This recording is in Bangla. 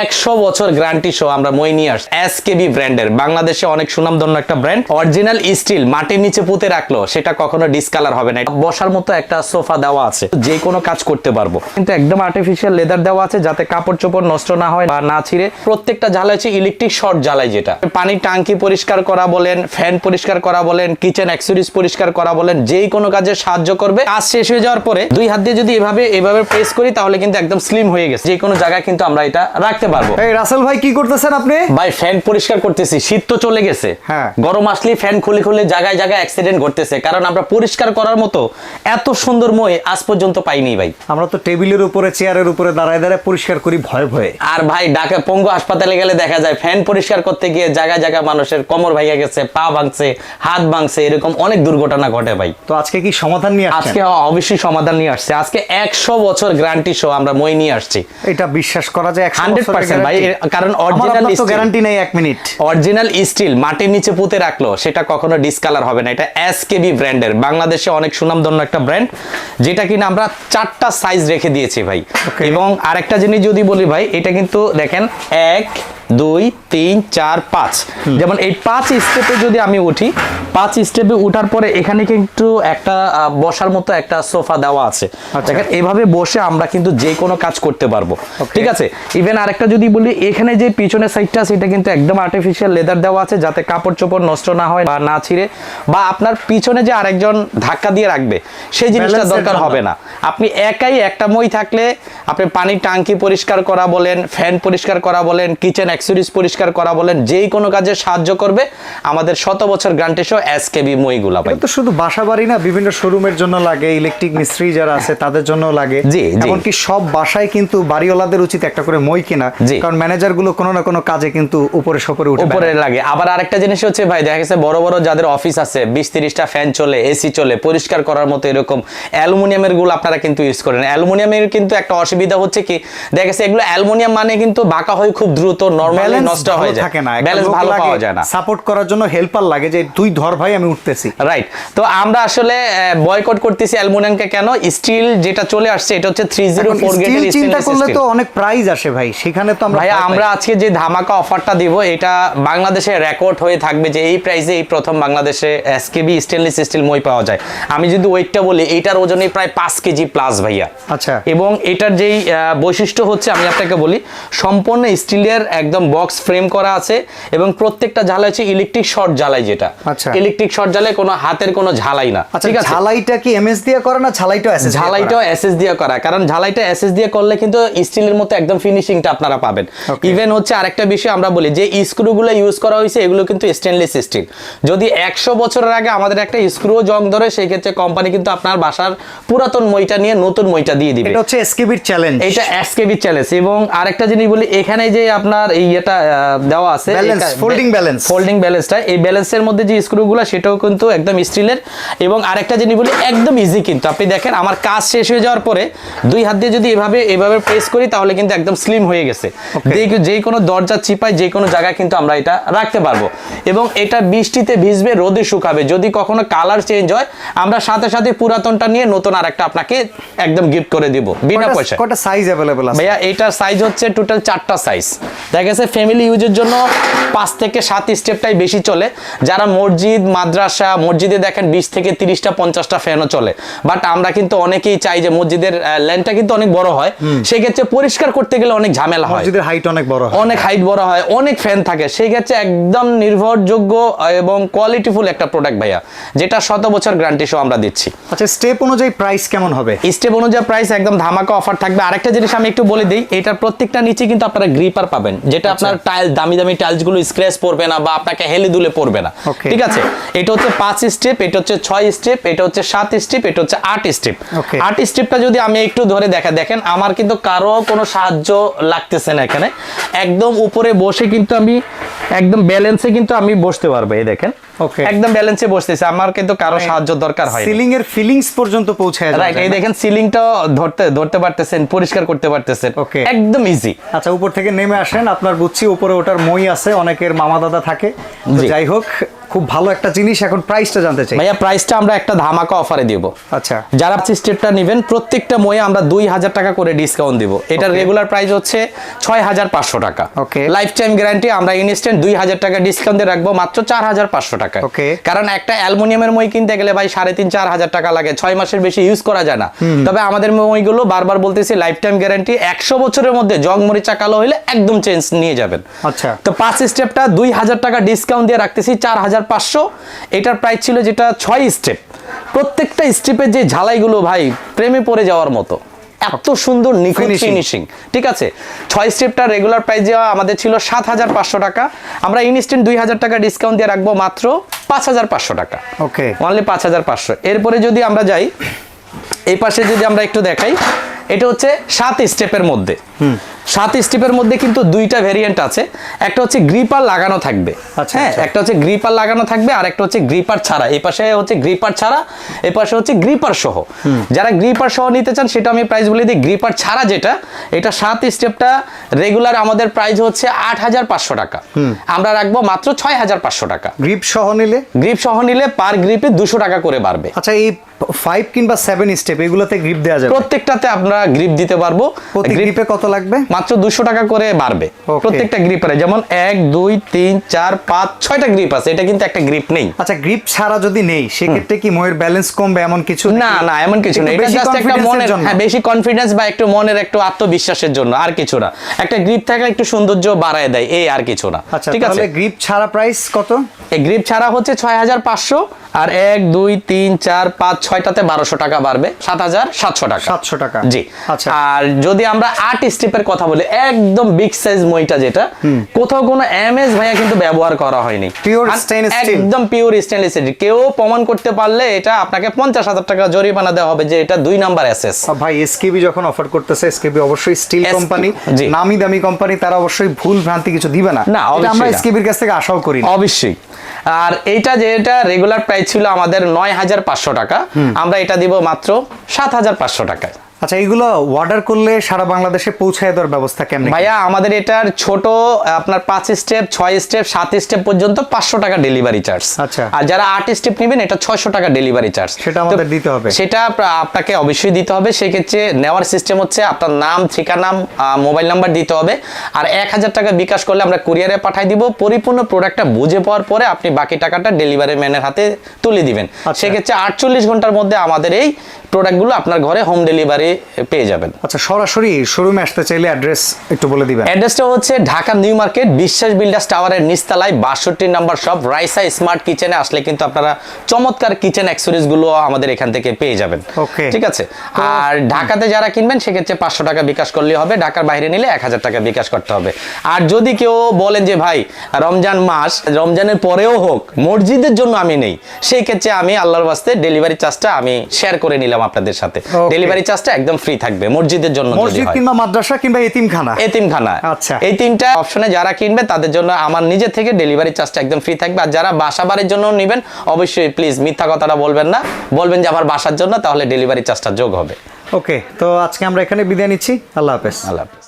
একশো বছর গ্যারান্টি সহ আমরা মই নিয়ে আসছি। এসকেবি ব্র্যান্ডের। বাংলাদেশে অনেক সুনামধন্য একটা ব্র্যান্ড। অরিজিনাল স্টিল মাটির নিচে পুঁতে রাখল, সেটা কখনো ডিসকালার হবে না। বসার মতো একটা সোফা দেওয়া আছে, যে কোনো কাজ করতে পারব। কিন্তু একদম আর্টিফিশিয়াল লেদার দেওয়া আছে, যাতে কাপড় চোপড় নষ্ট না হয় বা না ছিঁড়ে। প্রত্যেকটা জ্বালাই হচ্ছে ইলেকট্রিক শর্ট জ্বালাই যেটা। পানির টাঙ্কি পরিষ্কার করা বলেন ফ্যান পরিষ্কার করা বলেন কিচেন অ্যাক্সেসরিজ পরিষ্কার করা বলেন, যেই কোনো কাজে সাহায্য করবে। কাজ শেষ হয়ে যাওয়ার পরে দুই হাত দিয়ে যদি এভাবে এভাবে প্রেস করি, তাহলে কিন্তু একদম স্লিম হয়ে গেছে। যে কোনো জায়গায় কিন্তু আমরা এটা রাখতে পারব। এই রাসেল ভাই কি করতেছেন আপনি? ভাই ফ্যান পরিষ্কার করতেছি শীত তো চলে গেছে। হ্যাঁ। গরম আসলে ফ্যান খুলে খুলে জায়গায় জায়গায় অ্যাক্সিডেন্ট ঘটতেছে। কারণ আমরা পরিষ্কার করার মতো এত সুন্দর মই আজ পর্যন্ত পাইনি ভাই। আমরা তো টেবিলের উপরে চেয়ারের উপরে দাঁড়ায় দাঁড়ায় পরিষ্কার করি ভয়ে ভয়ে। আর ভাই ঢাকা পঙ্গু হাসপাতালে গেলে দেখা যায় ফ্যান পরিষ্কার করতে গিয়ে জায়গায় জায়গায় মানুষের কোমর ভাইয়া গেছে পা ভাঙছে হাত ভাঙছে এরকম অনেক দুর্ঘটনা ঘটে ভাই। তো আজকে কি সমাধান নিয়ে আজকে অবশ্যই সমাধান নিয়ে আসছে। আজকে একশো বছর গ্যারান্টি সহ আমরা মই নিয়ে আসছি। এটা বিশ্বাস করা যায় হান্ড্রেড বছরের পার্সেন্ট ভাই? কারণ অরিজিনাল তো গ্যারান্টি নেই এক মিনিট অরিজিনাল স্টিল মাটির নিচে পুঁতে রাখল সেটা কখনো ডিসকালার হবে না। এটা এসকেবি ব্র্যান্ডের বাংলাদেশে অনেক সুনামধন্য একটা ব্র্যান্ড যেটা কিনা আমরা চারটা সাইজ রেখে দিয়েছি ভাই। এবং আরেকটা জিনিস যদি বলি ভাই এটা কিন্তু দেখেন এক দুই তিন চার পাঁচ। যেমন এই পাঁচ স্টেপে যদি আমি উঠি পাঁচ স্টেপে উঠার পরে এখানে কিন্তু একটা বসার মতো একটা সোফা দেওয়া আছে। আচ্ছা। দেখেন এভাবে বসে আমরা কিন্তু যে কোনো কাজ করতে পারব। ঠিক আছে? ইভেন আরেকটা যদি বলি এখানে যে পিছনের সাইডটা আছে এটা কিন্তু একদম আর্টিফিশিয়াল লেদার দেওয়া আছে যাতে কাপড় চোপড় নষ্ট না হয় বা না ছিঁড়ে বা আপনার পিছনে যে আরেকজন ধাক্কা দিয়ে রাখবে সেই জিনিসটা দরকার হবে না। আপনি একাই একটা মই থাকলে আপনি পানির টাঙ্কি পরিষ্কার করা বলেন ফ্যান পরিষ্কার করা বলেন কিচেন অ্যাক্সেসরিজ পরিষ্কার করা বলেন যেই কোনো কাজে সাহায্য করবে আমাদের শত বছর গ্যারান্টি সহ এসকেবি মইগুলা এটা তো শুধু বাসা বাড়ি না বিভিন্ন শোরুমের জন্য লাগে ইলেকট্রিক মিস্ত্রি যারা আছে তাদের জন্য লাগে জি। এমনকি সব বাসায় কিন্তু বাড়িওয়ালাদের উচিত একটা করে মই কেনা। কারণ ম্যানেজারগুলো কোনো না কোনো কাজে কিন্তু উপরে সপরে উঠে উপরে। লাগে আবার আরেকটা জিনিস হচ্ছে ভাই দেখা গেছে বড় বড় যাদের অফিস আছে বিশ তিরিশটা ফ্যান চলে এসি চলে পরিষ্কার করার মতো এরকম অ্যালুমিনিয়ামেরগুলো আপনারা কিন্তু ইউজ করেন অ্যালুমিনিয়ামের কিন্তু একটা অসুবিধা হচ্ছে কি দেখা গেছে এগুলো অ্যালুমিনিয়াম মানে কিন্তু বাঁকা হয় খুব দ্রুত নর্মালি নষ্ট হয়ে যায়। থাকে না। ব্যালেন্স ভালো পাওয়া যায় না। সাপোর্ট করার জন্য হেল্পার লাগে যে তুই ধর ভাই আমি উঠতেছি। রাইট তো আমরা আসলে বয়কট করতেছি অ্যালুমিনিয়ামকে কেন? স্টিল যেটা চলে আসছে এটা হচ্ছে থ্রি জিরো এখন ফোর স্টিল চিন্তা করলে তো অনেক প্রাইস আসে ভাই। সেখানে তো আমরা পাই। আমরা আজকে যে ধামাকা অফারটা দিব এটা বাংলাদেশে রেকর্ড হয়ে থাকবে যে এই প্রাইসে এই প্রথম বাংলাদেশে এসকেবি স্টেনলেস স্টিল মই পাওয়া যায়। আমি যদি ওয়েটটা বলি এইটার ওজনে প্রায় পাঁচ কেজি প্লাস ভাইয়া। আচ্ছা। এবং এটার যেই বৈশিষ্ট্য হচ্ছে আমি আপনাকে বলি সম্পূর্ণ স্টিলের একদম বক্স ফ্রেম করা আছে এবং প্রত্যেকটা ঝালাই হচ্ছে ইলেকট্রিক শর্ট জ্বালাই যেটা। আচ্ছা। ইলেকট্রিক শর্ট জ্বালাই কোনো হাতের কোনো ঝালাই না। আচ্ছা ঠিক আছে? ঝালাইটা কি এমএস দিয়ে করে না ঝালাইটা এসএস ঝালাইটাও এসএস দিয়ে করা কারণ ঝালাইটা এসএস দিয়ে করলে কিন্তু স্টিলের মতো একদম ফিনিশিংটা আপনারা পাবেন। ইভেন হচ্ছে আরেকটা বিষয় আমরা বলি যে স্ক্রুগুলো ইউজ করা হয়েছে এগুলো কিন্তু স্টেনলেস স্টিল যদি একশো বছরের আগে আমাদের একটা স্ক্রু জং ধরে সেই ক্ষেত্রে কোম্পানি কিন্তু আপনার বাসার পুরাতন মইটা নিয়ে নতুন মইটা দিয়ে দিবে। এটা হচ্ছে এসকেবির চ্যালেঞ্জ এটা এসকেবি চ্যালেঞ্জ এবং আরেকটা জিনিস বলি এখানে যে আপনার এই এটা দেওয়া আছে। folding balance। ফোল্ডিং ব্যালেন্সটা এই ব্যালেন্সের মধ্যে যে স্ক্রুগুলো সেটাও কিন্তু একদম স্টিলের এবং আরেকটা জিনিস বলি একদম ইজি কিন্তু। আপনি দেখেন আমার কাজ শেষ হয়ে যাওয়ার পরে দুই হাত দিয়ে যদি এভাবে এভাবে প্রেস করি তাহলে কিন্তু একদম স্লিম হয়ে গেছে। যে কোনো দরজা চিপায় যে কোনো জায়গায় কিন্তু আমরা এটা রাখতে পারব। এবং এটা বৃষ্টিতে ভিজবে রোদে শুকাবে। যদি কখনো কালার চেঞ্জ হয় আমরা সাথে সাথে পুরাতনটা নিয়ে নতুন আরেকটা আপনাকে একদম গিফট করে দিব বিনা পয়সা কটা সাইজ অ্যাভেলেবল আছে? ভাইয়া এইটার সাইজ হচ্ছে টোটাল চারটা সাইজ দেখা গেছে ফ্যামিলি ইউজের জন্য পাঁচ থেকে সাত স্টেপটাই বেশি চলে। যারা মসজিদ মাদ্রাসা মসজিদে দেখেন বিশ থেকে তিরিশটা পঞ্চাশটা ফ্যানও চলে। বাট আমরা কিন্তু অনেকেই চাই যে মসজিদের ল্যান্ডটা কিন্তু অনেক বড় হয়। সেক্ষেত্রে পরিষ্কার করতে গেলে অনেক ঝামেলা হয়। মসজিদের হাইট অনেক বড় হয়। অনেক হাইট বড় হয় অনেক ফ্যান থাকে। সেই ক্ষেত্রে একদম নির্ভরযোগ্য এবং কোয়ালিটিফুল একটা প্রোডাক্ট ভাইয়া যেটা শত বছর গ্যারান্টি সহ আমরা দিচ্ছি। আচ্ছা স্টেপ অনুযায়ী প্রাইস কেমন হবে? স্টেপ অনুযায়ী প্রাইস একদম ধামাকা অফার থাকবে। আরেকটা জিনিস আমি একটু বলে দিই এটার প্রত্যেকটা নিচে কিন্তু আপনারা গ্রিপার পাবেন যেটা আপনার টাইল দামি দামি টাইলসগুলো স্ক্র্যাচ পড়বে না বা আপনাকে হেলে দুলে পড়বে না ঠিক আছে? এটা হচ্ছে পাঁচ স্টেপ এটা হচ্ছে ছয় স্টেপ এটা হচ্ছে সাত স্টেপ এটা হচ্ছে আট স্টেপ আট স্টেপটা যদি আমি একটু ধরে দেখা দেখেন আমার কিন্তু কারও কোনো সাহায্য লাগতেছে না এখানে। একদম উপরে বসে কিন্তু আমি একদম ব্যালেন্সে কিন্তু আমি বসতে পারব এই দেখেন। একদম ব্যালেন্সে বসতেছে আমার কিন্তু কারও সাহায্য দরকার হয় সিলিং এর ফিলিংস পর্যন্ত পৌঁছায় যাওয়া রাইট যায় এই দেখেন সিলিংটাও ধরতে ধরতে পারতেছেন পরিষ্কার করতে পারতেছেন. একদম ইজি আচ্ছা উপর থেকে নেমে আসেন আপনার বুঝছি উপরে ওটার মই আছে অনেকের মামা দাদা থাকে যাই হোক খুব ভালো একটা জিনিস এখন প্রাইসটা জানতে চাই। ভাইয়া প্রাইসটা আমরা একটা ধামাকা অফারে দিব। আচ্ছা। যারা স্টেপটা নেবেন প্রত্যেকটা ময়ে আমরা দুই হাজার টাকা করে ডিসকাউন্ট দিব। এটার রেগুলার প্রাইস হচ্ছে ছয় হাজার পাঁচশো টাকা। Okay. লাইফ টাইম গ্যারান্টি আমরা ইনস্ট্যান্ট দুই হাজার টাকা ডিসকাউন্ট দিয়ে রাখব মাত্র চার হাজার পাঁচশো টাকা. কারণ একটা অ্যালুমিনিয়ামের মই কিনতে গেলে ভাই সাড়ে তিন চার হাজার টাকা লাগে ছয় মাসের বেশি ইউজ করা যায় না। তবে আমাদের মইগুলো বারবার বলতেছি লাইফ টাইম গ্যারান্টি একশো বছরের মধ্যে জং মরিচা কালো হলে একদম চেঞ্জ নিয়ে যাবেন। আচ্ছা। তো পাঁচ স্টেপটা দুই হাজার টাকা ডিসকাউন্ট দিয়ে রাখতেছি চার হাজার পাঁচশো। এটার প্রাইস ছিল যেটা ছয় স্টেপ প্রত্যেকটা স্টেপের যে ঝালাইগুলো ভাই প্রেমে পড়ে যাওয়ার মতো। এত সুন্দর নিখুঁত. ফিনিশিং ঠিক আছে? ছয় স্টেপটা রেগুলার প্রাইস দেওয়া আমাদের ছিল সাত হাজার পাঁচশো টাকা। আমরা ইনস্ট্যান্ট দুই হাজার টাকা ডিসকাউন্ট দিয়ে রাখব মাত্র পাঁচ হাজার পাঁচশো টাকা। ওকে অনলি পাঁচ হাজার পাঁচশো। এরপরে যদি আমরা যাই এই পাশে যদি আমরা একটু দেখাই এটা হচ্ছে সাত স্টেপের মধ্যে। সাত স্টেপের মধ্যে কিন্তু দুইটা ভেরিয়েন্ট আছে। একটা হচ্ছে গ্রিপার লাগানো থাকবে। আচ্ছা, হ্যাঁ আচ্ছা। একটা হচ্ছে গ্রিপার লাগানো থাকবে আর একটা হচ্ছে গ্রিপার ছাড়া। এই পাশে হচ্ছে গ্রিপার ছাড়া এই পাশে হচ্ছে গ্রিপার সহ। যারা গ্রিপার সহ নিতে চান সেটা আমি প্রাইস বলে দিই। গ্রিপার ছাড়া যেটা এটা সাত স্টেপটা রেগুলার আমাদের প্রাইস হচ্ছে আট হাজার পাঁচশো টাকা। আমরা রাখব মাত্র ছয় হাজার পাঁচশো টাকা। গ্রিপ সহ নিলে? গ্রিপ সহ নিলে পার গ্রিপে দুশো টাকা করে বাড়বে। আচ্ছা এই ফাইভ কিংবা সেভেন স্টেপ এগুলোতে গ্রিপ দেওয়া যাবে? প্রত্যেকটাতে আমরা গ্রিপ দিতে পারব। গ্রিপে কত লাগবে? মাত্র দুশো টাকা করে বাড়বে. প্রত্যেকটা গ্রিপারে যেমন এক দুই তিন চার পাঁচ ছয়টা গ্রিপ আছে। এটা কিন্তু একটা গ্রিপ নেই। আচ্ছা গ্রিপ ছাড়া যদি নেই সেক্ষেত্রে কি ময়ের ব্যালেন্স কমবে এমন কিছু না না এমন কিছু না এটা বেশি জাস্ট একটা মনের হ্যাঁ বেশি কনফিডেন্স বা একটু মনের একটু আত্মবিশ্বাসের জন্য আর কিছু না। একটা গ্রিপ থাকলে একটু সৌন্দর্য বাড়ায় দেয় এই আর কিছু না। আচ্ছা ঠিক আছে? গ্রিপ ছাড়া প্রাইস কত? এই গ্রিপ ছাড়া হচ্ছে ছয় হাজার পাঁচশো। আর এক দুই তিন চার পাঁচ ছয়টাতে বারোশো টাকা বাড়বে। সাত হাজার সাতশো টাকা। 700 টাকা। জি। আচ্ছা। আর যদি আমরা আট স্টেপের কথা বলি একদম বিগ সাইজ মইটা যেটা কোথাও কোনো এমএস ভাইয়া কিন্তু ব্যবহার করা হয়নি। Stainless একদম পিওর স্টেনলেস স্টিল কেউ প্রমাণ করতে পারলে এটা আপনাকে পঞ্চাশ হাজার টাকা জরিমানা দেওয়া হবে যে এটা দুই নাম্বার আহ, ভাই এসকেবি যখন অফার করতেছে এসকেবি অবশ্যই স্টিল কোম্পানি নামি দামি কোম্পানি তারা অবশ্যই ভুল ভ্রান্তি কিছু দিবে না। না, আমরা। এসকেবির কাছ থেকে আশাও করি না। অবশ্যই। আর এইটা যেটা রেগুলার প্রাইস ছিল আমাদের নয় হাজার পাঁচশো টাকা। আমরা এটা দিব মাত্র সাত হাজার পাঁচশো টাকায়। আচ্ছা এগুলো অর্ডার করলে সারা বাংলাদেশে পৌঁছায় দেওয়ার ব্যবস্থা কেমন? ভাইয়া আমাদের এটার ছোট আপনার পাঁচ স্টেপ ছয় স্টেপ সাত স্টেপ পর্যন্ত পাঁচশো টাকা ডেলিভারি চার্জ আচ্ছা। আর যারা আট স্টেপ নেবেন এটা ছয়শো টাকা ডেলিভারি চার্জ সেটা আমাদের দিতে হবে। সেটা আপনাকে অবশ্যই দিতে হবে। সেক্ষেত্রে নেওয়ার সিস্টেম হচ্ছে আপনার নাম ঠিকানা মোবাইল নাম্বার দিতে হবে। আর এক হাজার টাকা বিকাশ করলে আমরা কুরিয়ারে পাঠাই দিব। পরিপূর্ণ প্রোডাক্টটা বুঝে পাওয়ার পরে আপনি বাকি টাকাটা ডেলিভারি ম্যানের হাতে তুলে দিবেন। আচ্ছা। সেক্ষেত্রে আটচল্লিশ ঘণ্টার মধ্যে আমাদের এই প্রোডাক্টগুলো আপনার ঘরে হোম ডেলিভারি পেয়ে যাবেন। আচ্ছা সরাসরি শোরুমে আসতে চাইলে অ্যাড্রেস একটু বলে দিবেন। অ্যাড্রেসটা হচ্ছে Dhaka new market Biswas builders টাওয়ারের নিচতলায় বাষট্টি নাম্বার শপ রাইসা স্মার্ট কিচেনে আসলে কিন্তু আপনারা চমৎকার কিচেনগুলো আমাদের এখান থেকে পেয়ে যাবেন। Okay. ঠিক আছে? আর ঢাকাতে যারা কিনবেন সেক্ষেত্রে পাঁচশো টাকা বিকাশ করলে হবে ঢাকার বাইরে নিলে এক হাজার টাকা বিকাশ করতে হবে। আর যদি কেউ বলেন যে ভাই রমজান মাস রমজানের পরেও হোক মসজিদের জন্য আমি নেই সেই ক্ষেত্রে আমি আল্লাহর বাস্তে ডেলিভারি চার্জটা আমি শেয়ার করে নিলাম আপনাদের সাথে. ডেলিভারি চার্জটা একদম ফ্রি থাকবে মসজিদের জন্য মসজিদ কিংবা মাদ্রাসা কিংবা এতিমখানা? এতিমখানা। আচ্ছা। এই তিনটা অপশনে যারা কিনবে তাদের জন্য আমার নিজে থেকে ডেলিভারি চার্জটা একদম ফ্রি থাকবে। আর যারা বাসা বাড়ির জন্য নেবেন অবশ্যই প্লিজ মিথ্যা কথাটা বলবেন না। বলবেন যে আমার বাসার জন্য তাহলে ডেলিভারি চার্জটা যোগ হবে। ওকে তো আজকে আমরা এখানে বিদায় নিচ্ছি। আল্লাহ হাফেজ। আল্লাহ হাফেজ।